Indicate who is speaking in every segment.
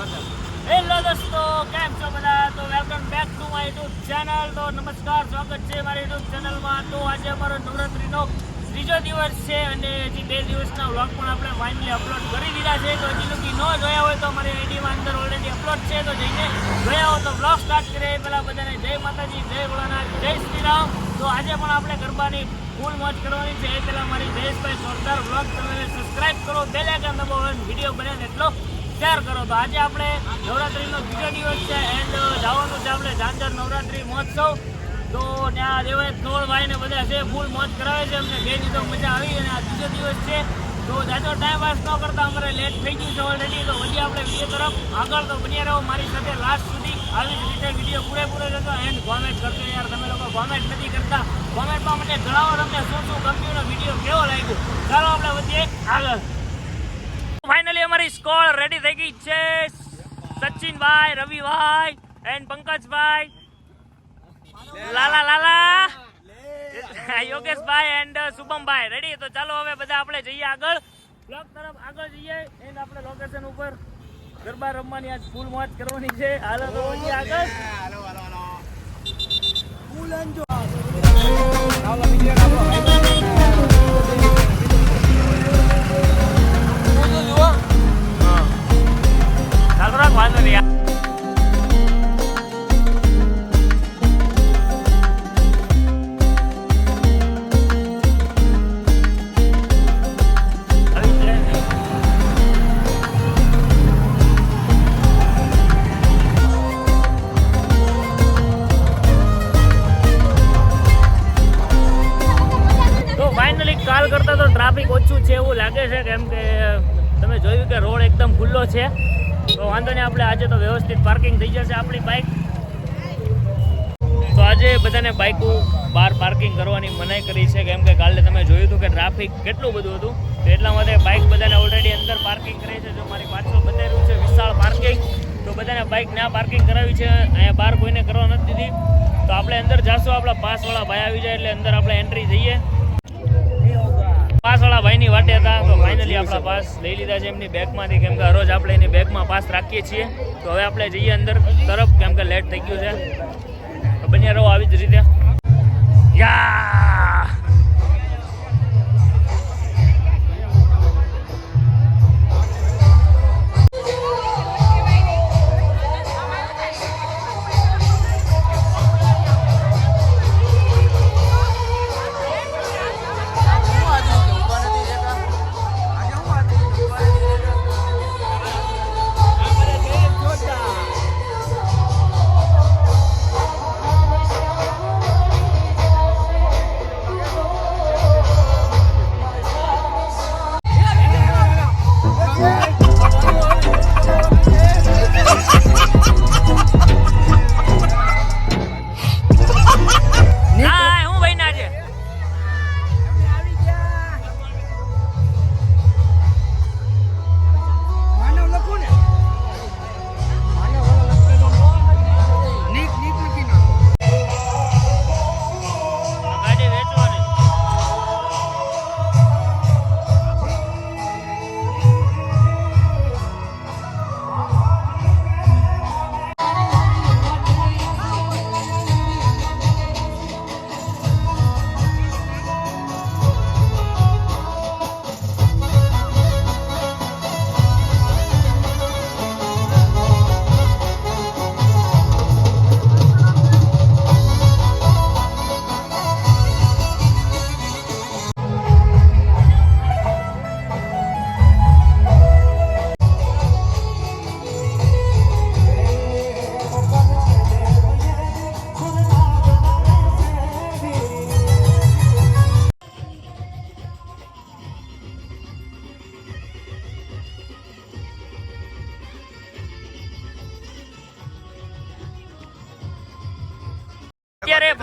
Speaker 1: Hello દોસ્તો, કેમ છો બધા? તો welcome back to my YouTube channel તો નમસ્કાર, સ્વાગત છે મારી યુટ્યુબ ચેનલમાં તો આજે અમારો નવરાત્રીનો ત્રીજો દિવસ છે અને હજી બે દિવસના વ્લોગ પણ આપણે ફાઇનલી અપલોડ કરી દીધા છે. તો હજી લોકો ન જોયા હોય તો અમારી આઈડીમાં અંદર ઓલરેડી અપલોડ છે. તો જઈને જોયા હો તો વ્લોગ સ્ટાર્ટ કરીએ. પહેલાં બધાને જય માતાજી, જય ભોળાનાથ, જય શ્રી તો આજે પણ આપણે ગરબાની ફૂલ મોજ કરવાની છે. એ પહેલાં મારી જયેશભાઈ જોરદાર વ્લોગ ચેનલને સબસ્ક્રાઈબ કરો બે લાગે દબાવો વીડિયો બને એટલો શેર કરો તો આજે આપણે નવરાત્રીનો બીજો દિવસ છે એન્ડ જવાનું છે આપણે ઝાંઝર નવરાત્રી મહોત્સવ. તો ત્યાં દેવાય કવળભાઈ ને બધા છે, ફૂલ મોજ કરાવે છે અમને. બે દીધો મજા આવી અને આ બીજો દિવસ છે. તો જાજો ટાઈમ પાસ ન કરતા અમારે લેટ થઈ ગયું છે ઓલરેડી તો વધી આપણે વીડિયો તરફ. આગળ તો બન્યા રહો મારી સાથે લાસ્ટ સુધી. આવી જ રીતે વીડિયો પૂરેપૂરો જતો એન્ડ કોમેન્ટ કરજો યાર. તમે લોકો કોમેન્ટ નથી કરતા. કોમેન્ટમાં મને જણાવો તમને શું શું ગમ્યું વીડિયો કેવો લાગ્યો? ચાલો આપણે વધીએ. આગળ. અમારી સ્કોર રેડી થઈ ગઈ છે. સચિનભાઈ રવિભાઈ એન્ડ પંકજભાઈ. લાલા લાલા. યોગેશભાઈ એન્ડ શુભમભાઈ. રેડી તો ચાલો હવે બધા આપણે જઈએ આગળ. બ્લોક તરફ આગળ જઈએ. એન્ડ આપણે લોકેશન ઉપર. ગરબા રમવાની આજ ફૂલ મોજ કરવાની છે. હાલો તો આગળ. ચાલો રાખ વાંધો નહીં આવી તો ફાઇનલી કાલ કરતાં તો ટ્રાફિક ઓછું છે એવું લાગે છે કેમ કે તમે જોયું કે રોડ એકદમ ખુલ્લો છે. વાંધો નહીં, આપણે આજે તો વ્યવસ્થિત પાર્કિંગ થઈ જશે આપણી બાઇક તો આજે બધાને બાઇકો બહાર પાર્કિંગ કરવાની મનાઈ કરી છે. કેમ કે કાલે તમે જોયું હતું કે ટ્રાફિક કેટલું બધું હતું. તો એટલા માટે બાઇક બધાને ઓલરેડી અંદર પાર્કિંગ કરી છે. જો મારી પાછળ બતાવ્યું છે, વિશાળ પાર્કિંગ તો બધાને બાઇક ના પાર્કિંગ કરાવી છે. અહીંયા બહાર કોઈને કરવા નથી દીધી. તો આપણે અંદર જાશું. આપણા પાસવાળા ભાઈ આવી જાય એટલે અંદર આપણે એન્ટ્રી જઈએ. પાસવાળા ભાઈની વાટે હતા તો ફાઇનલી આપણા પાસ લઈ લીધા છે એમની બેગમાંથી કેમ કે રોજ આપણે એની બેગમાં પાસ રાખીએ છીએ. તો હવે આપણે જઈએ અંદર તરફ કેમ કે લેટ થઈ ગયું છે. તો બન્યા રહો આવી જ રીતે. યા!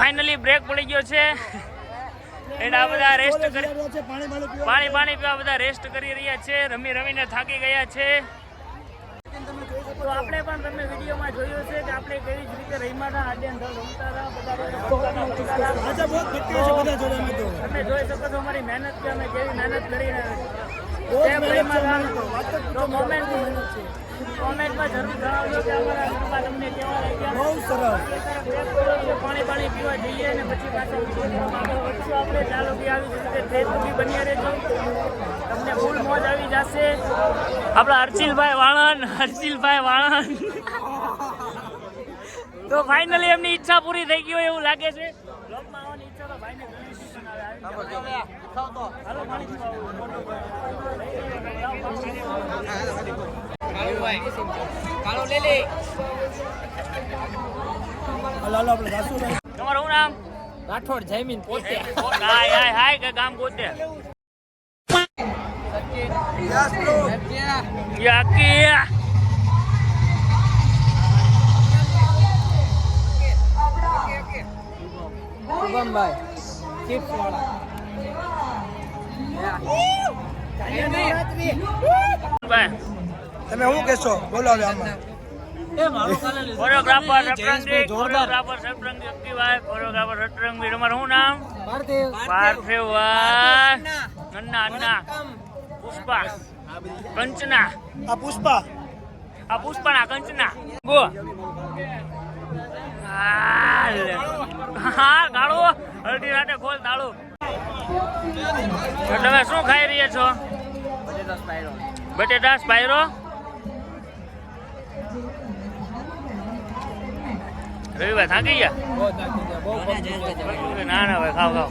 Speaker 1: ફાઇનલી બ્રેક પડી ગયો છે. એટલે આ બધા રેસ્ટ કરી
Speaker 2: પાણી પાણી પીવા
Speaker 1: બધા રેસ્ટ કરી રહ્યા છે. રમી રમીને થાકી ગયા છે. તો આપણે પણ તમે વિડીયોમાં જોયું છે કે આપણે કેવી જ રીતે રહીમાં આડે અંદર રમતા હતા બધા તમે જોઈ શકો છો અમારી મહેનત કે અમે કેવી મહેનત કરીને કોમેન્ટમાં જરૂર જણાવજો કે અમારા ગરબા તમને કેવા લાગ્યા.
Speaker 2: બહુ સરસ.
Speaker 1: પાણી પાણી પીવા જઈએ અને પછી પાછા વધશું આપણે. ચાલો બી આવી રીતે ફેસબુક બન્યા રહેજો. તમને ફૂલ મોજ આવી જશે. આપણા હર્ષિલભાઈ વાળન હર્ષિલભાઈ વાળન. તો ફાઇનલી એમની ઈચ્છા પૂરી થઈ ગઈ હોય એવું લાગે છે. બ્લોગમાં આવવાની ઈચ્છા તો ભાઈને ઘણી આવી ગયા. હાલો પાણી પીવા
Speaker 2: હાલો હાલો આપણે જાશું ભાઈ
Speaker 1: તમારું શું નામ
Speaker 3: રાઠોડ જયમીન પોતે
Speaker 1: હાય હાય હાય કે ગામ ગોતે યાકી
Speaker 3: શુભમભાઈ ચિપ્સ વાળા
Speaker 1: ભાઈ
Speaker 2: તમે શું કહેશો? બોલો હવે આમાં.
Speaker 1: કોરિયોગ્રાફર કોરિયોગ્રાફર કોરિયોગ્રાફર તમારું શું નામ?
Speaker 3: પાર્થિવ.
Speaker 1: પાર્થિવભાઈ અન્ના અન્ના પુષ્પા. કંચના.
Speaker 2: આ પુષ્પા.
Speaker 1: આ પુષ્પાના કંચના. ગો. હા ગાળો. અડધી રાતે ખોલ તાળું. તો તમે શું ખાઈ રહ્યા છો? બટેટા સ્પાયરો રવિભાઈ થાકી ગયા?
Speaker 3: થાકી ગયા ગયા
Speaker 1: ના ના ભાઈ ખાવ ખાવ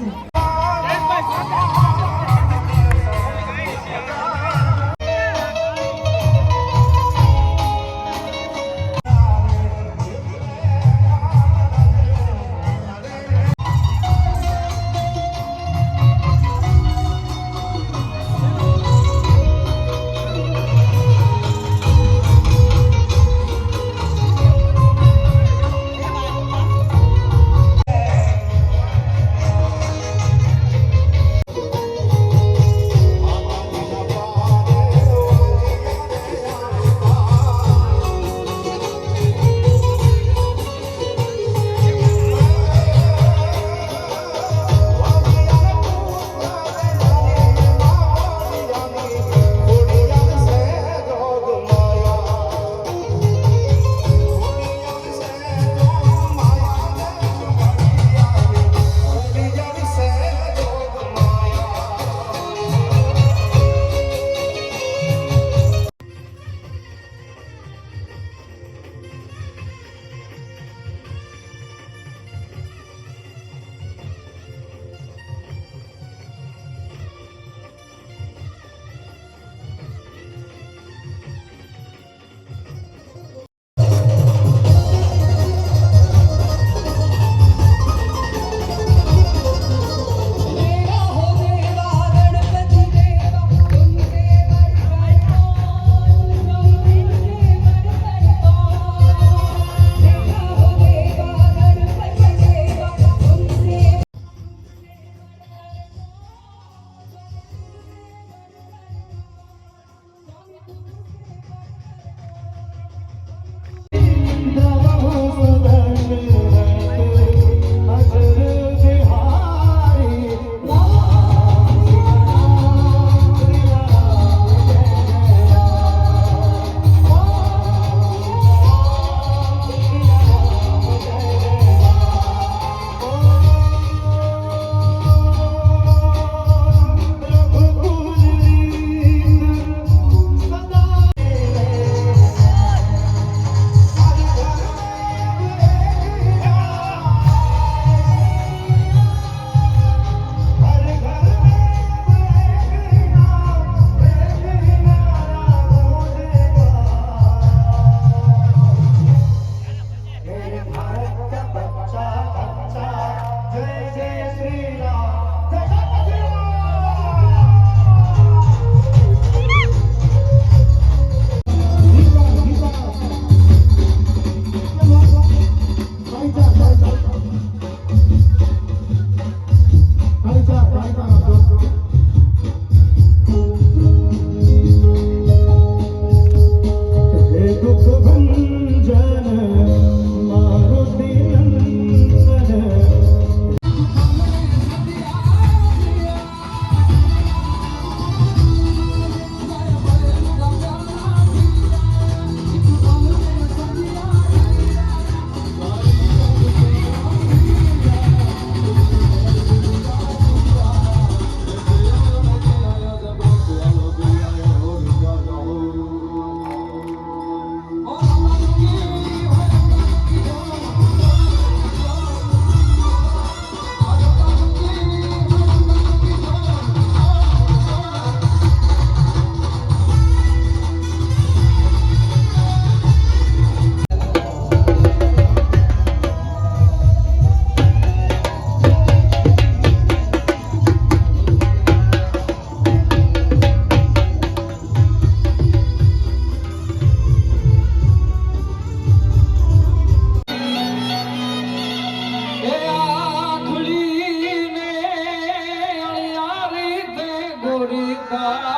Speaker 4: God.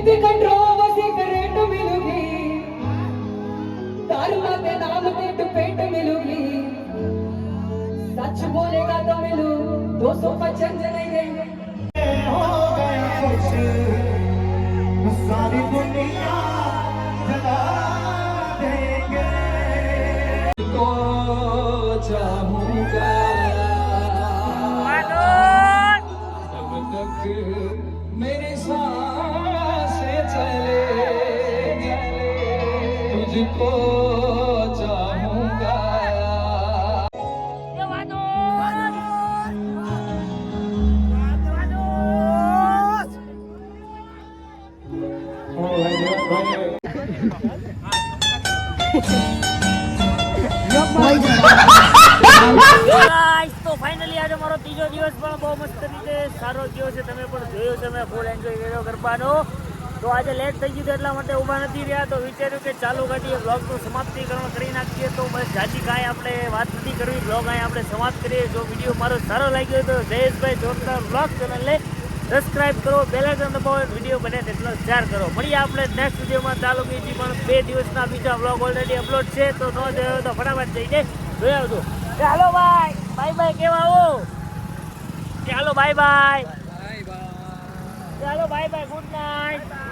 Speaker 4: ਵਿੱਚ ਕੰਟਰੋਲ
Speaker 5: ਵਸੀ ਕਰੰਟ
Speaker 1: ਮਿਲੂਗੀ
Speaker 5: ਧਰਮ ਦੇ ਨਾਮ ਤੇ ਟਪੇਟ ਮਿਲੂਗੀ ਸੱਚ ਬੋਲੇਗਾ
Speaker 1: ਤਾਂ ਮਿਲੂ 255 ਨਹੀਂ તો ફાઇનલી આજે મારો ત્રીજો દિવસ પણ બહુ મસ્ત રીતે સારો ગયો છે. તમે પણ જોયો છે મેં ફૂલ એન્જોય કર્યો ગરબાનો. તો આજે લેટ થઈ ગયું એટલા માટે ઊભા નથી રહ્યા. તો વિચાર્યું કે ચાલુ કાઢીએ બ્લોગનું સમાપ્તિકરણ કરી નાખીએ. તો બસ જાજી કાંઈ આપણે વાત નથી કરવી. બ્લોગ અહીં આપણે સમાપ્ત કરીએ. જો વીડિયો મારો સારો લાગ્યો તો જયેશભાઈ જોરદાર બ્લોગ ચેનલને સબસ્ક્રાઇબ કરો બેલ આઇકન દબાવો વીડિયો બને તેટલો શેર કરો. મળીએ આપણે નેક્સ્ટ વિડીયોમાં ચાલુ બીજી પણ બે દિવસના બીજા બ્લોગ ઓલરેડી અપલોડ છે તો ન જોયો તો ફટાફટ જઈને જોઈ આવજો. ચાલો બાય બાય બાય કેવા આવો? ચાલો બાય બાય ચાલો બાય બાય ગુડ નાઇટ